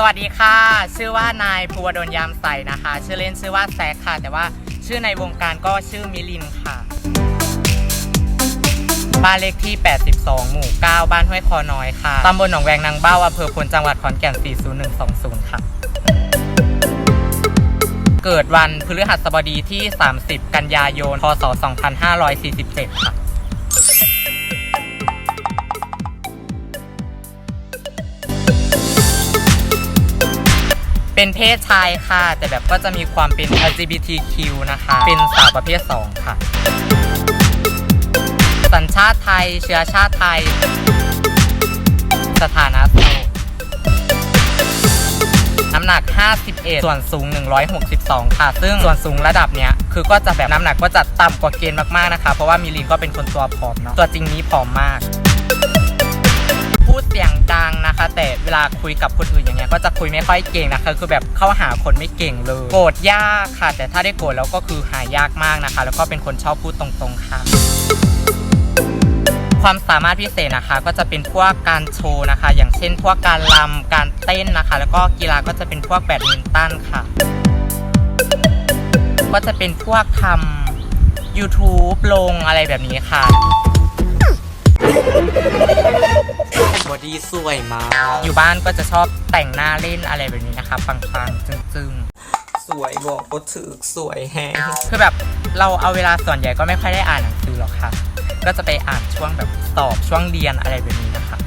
สวัสดีค่ะ ชื่อว่านายภูวดลยามใสนะคะ ชื่อเล่นชื่อว่าแซคค่ะ แต่ว่าชื่อในวงการก็ชื่อมิลินค่ะ บ้านเลขที่ 82 หมู่ 9 บ้านห้วยคอน้อยค่ะ ตำบลหนองแวงนางเบ้าอำเภอพลจังหวัดขอนแก่น 40120 ค่ะ เกิดวันพฤหัสบดีที่ 30 กันยายน พศ 2547 ค่ะ เป็นเพศชายค่ะ แต่แบบก็จะมีความเป็น LGBTQ นะคะ เป็นสาวประเภท 2 ค่ะ สัญชาติไทย เชื้อชาติไทย สถานะโสดน้ำหนัก 51 ส่วนสูง 162 ค่ะ ซึ่งส่วนสูงระดับเนี้ย คือก็จะแบบน้ำหนักก็จะต่ำกว่าเกณฑ์มากๆนะคะ เพราะว่ามิลินก็เป็นคนตัวผอมเนาะ ตัวจริงนี้ผอมมาก วลาคุยกับคนอื่นอย่างเงี้ยก็จะคุยไม่ค่อยเก่งนะคะคือแบบเข้าหาคนไม่เก่งเลยโกรธยากค่ะ แต่ถ้าได้โกรธแล้วก็คือหายากมากนะคะ แล้วก็เป็นคนชอบพูดตรงๆค่ะความสามารถพิเศษนะคะ ก็จะเป็นพวกการโชว์นะคะ อย่างเช่น พวกการรำการเต้นนะคะ แล้วก็กีฬาก็จะเป็นพวกแบดมินตันค่ะ ก็จะเป็นพวกทำ YouTube ลงอะไรแบบนี้ค่ะ บอดี้สวยมาก อยู่บ้านก็จะชอบแต่งหน้าเล่นอะไรแบบนี้นะคะปังๆจึ้งสวยบอกก็ถือสวยแฮงๆ คือแบบเราเอาเวลาส่วนใหญ่ก็ไม่ค่อยได้อ่านหนังสือหรอกค่ะ ก็จะไปอ่านช่วงแบบสอบช่วงเรียนอะไรแบบนี้นะคะ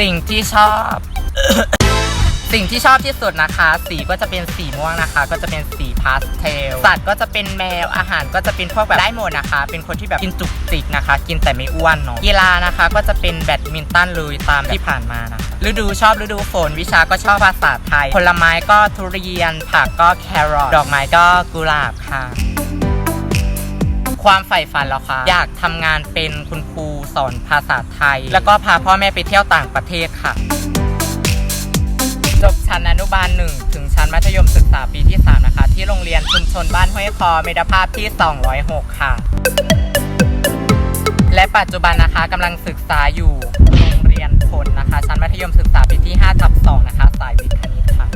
สิ่งที่ชอบ สิ่งที่ชอบที่สุดนะคะ สีก็จะเป็นสีม่วงนะคะ ก็จะเป็นสีพาสเทลสัตว์ก็จะเป็นแมวอาหารก็จะเป็นพวกแบบได้หมดนะคะ เป็นคนที่แบบกินจุกจิกนะคะ กินแต่ไม่อ้วนเนาะกีฬานะคะก็จะเป็นแบดมินตันเลยตามที่ผ่านมานะคะฤดูชอบฤดูฝนวิชาก็ชอบภาษาไทย ผลไม้ก็ทุเรียน ผักก็แครอทดอกไม้ก็กุหลาบค่ะความใฝ่ฝันเหรอคะอยากทำงานเป็นคุณครูสอนภาษาไทย แล้วก็พาพ่อแม่ไปเที่ยวต่างประเทศค่ะ จบชั้นอนุบาล1ถึงชั้นมัธยมศึกษาปีที่ 3 นะคะ ที่โรงเรียนชุมชนบ้านห้วยคอเมตรภาพที่ 206 ค่ะ และปัจจุบันนะคะกำลังศึกษาอยู่โรงเรียนพลนะคะ ชั้นมัธยมศึกษาปีที่5ทับ2นะคะ สายวิทย์คณิตค่ะ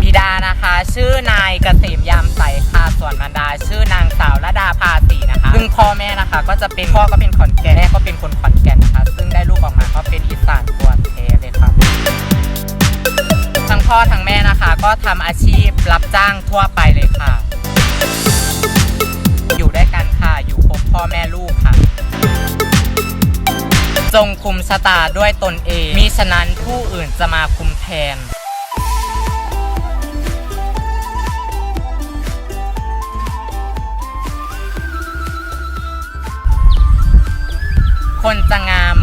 บิดานะคะ ชื่อนายเกษมยามใสค่ะส่วนมารดา ชื่อนางสาวระดาภาสีนะคะซึ่งพ่อแม่นะคะ ก็จะเป็นพ่อก็เป็นขอนแก่นแม่ก็เป็นคนขอนแก่นนะคะ ซึ่งได้ลูกออกมาก็เป็นอีสานกวนเทเลยครับทั้ง พ่อทั้งแม่นะคะ ก็ทำอาชีพรับจ้างทั่วไปเลยค่ะ อยู่ด้วยกันค่ะอยู่ครบพ่อแม่ลูกค่ะ จงคุมชะตาด้วยตนเองมิฉะนั้นผู้อื่นจะมาคุมแทนคนจะงาม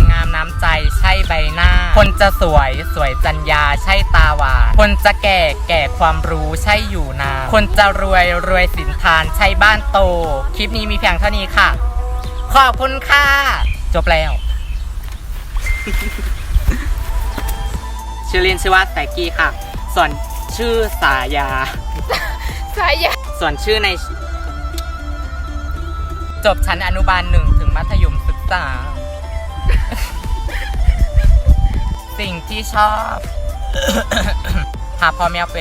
ใจใช่ใบหน้า คนจะสวยสวยจัญญาใช่ตาหวาน คนจะแก่แก่ความรู้ใช่อยู่นานคนจะรวยรวยสินทานใช่บ้านโต คลิปนี้มีเพียงเท่านี้ค่ะ ขอบคุณค่ะ จบแล้วชื่อเล่นชื่อว่าแตกกี้ค่ะ ส่วนชื่อสายา สายยาส่วนชื่อใน จบชั้นอนุบาลหนึ่งถึงมัธยมศึกษา สิ่งที่ชอบ หาพ่อแมวไป